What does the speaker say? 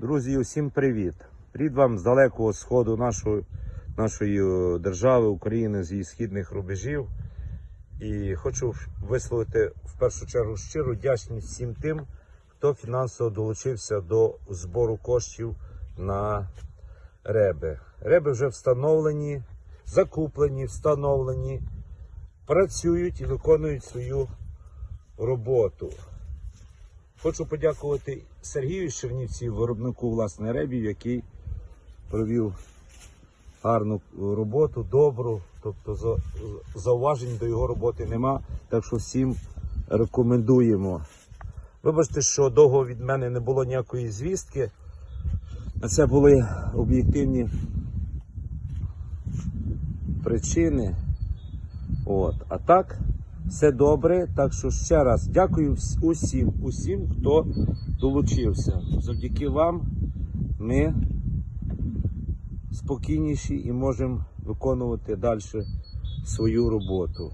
Друзі, усім привіт! Привіт вам з далекого сходу нашої, нашої е, держави України з її східних рубежів. І хочу висловити в першу чергу щиру вдячність всім тим, хто фінансово долучився до збору коштів на реби. Реби вже встановлені, закуплені, встановлені, працюють і виконують свою роботу. Хочу подякувати Сергію Чернівців, виробнику власне ребів, який провів гарну роботу, добру. Тобто зауважень до його роботи нема. Так що всім рекомендуємо. Вибачте, що довго від мене не було ніякої звістки. На це були об'єктивні причини. От. А так, все добре. Так що ще раз дякую усім, усім, хто долучився. Завдяки вам ми спокійніші і можемо виконувати далі свою роботу.